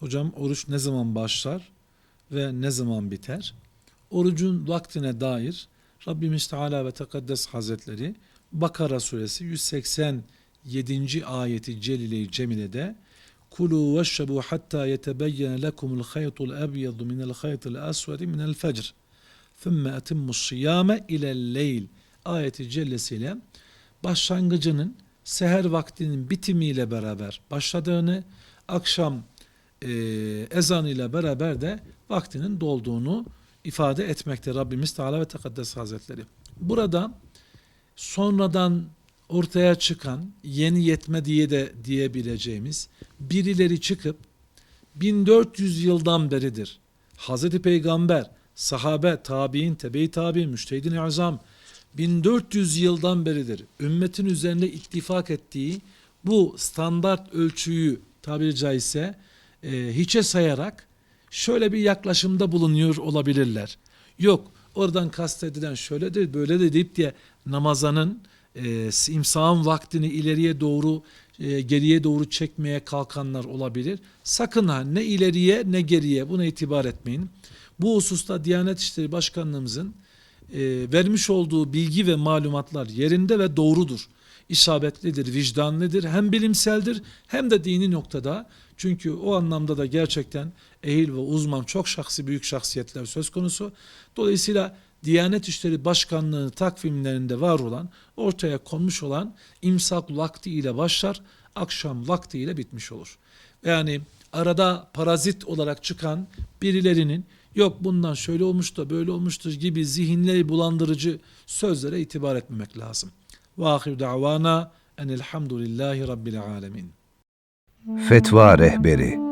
Hocam oruç ne zaman başlar ve ne zaman biter? Orucun vaktine dair Rabbimiz Teala ve Tekaddes Hazretleri Bakara suresi 187. ayeti celile-i cemilede Kulu veşrebu hatta yetebeyyene lekumul haytul ebyadu minel haytil asvedi minel fecr. Thumma etimmus siyame ilel leyl. Ayeti cellesiyle başlangıcının seher vaktinin bitimiyle beraber başladığını, akşam e, ezan ile beraber de vaktinin dolduğunu ifade etmekte Rabbimiz Teala ve Tekaddes Hazretleri. Burada sonradan ortaya çıkan yeni yetme diye de diyebileceğimiz birileri çıkıp 1400 yıldan beridir Hazreti Peygamber, sahabe, tabi'in, tebe-i tabi'in, müştehidin azam 1400 yıldan beridir ümmetin üzerinde ittifak ettiği bu standart ölçüyü tabiri caizse e, hiçe sayarak şöyle bir yaklaşımda bulunuyor olabilirler. Yok oradan kastedilen şöyledir böyledir deyip diye namazanın e, imsağın vaktini ileriye doğru e, geriye doğru çekmeye kalkanlar olabilir. Sakın ha ne ileriye ne geriye buna itibar etmeyin. Bu hususta Diyanet İşleri Başkanlığımızın vermiş olduğu bilgi ve malumatlar yerinde ve doğrudur. İsabetlidir, vicdanlıdır, hem bilimseldir hem de dini noktada. Çünkü o anlamda da gerçekten ehil ve uzman çok şahsi büyük şahsiyetler söz konusu. Dolayısıyla Diyanet İşleri Başkanlığı takvimlerinde var olan, ortaya konmuş olan imsak vakti ile başlar, akşam vakti ile bitmiş olur. Yani arada parazit olarak çıkan birilerinin yok bundan şöyle olmuş da böyle olmuştur gibi zihinleri bulandırıcı sözlere itibar etmemek lazım. Ve ahir davana enelhamdülillahi rabbil alemin. Fetva Rehberi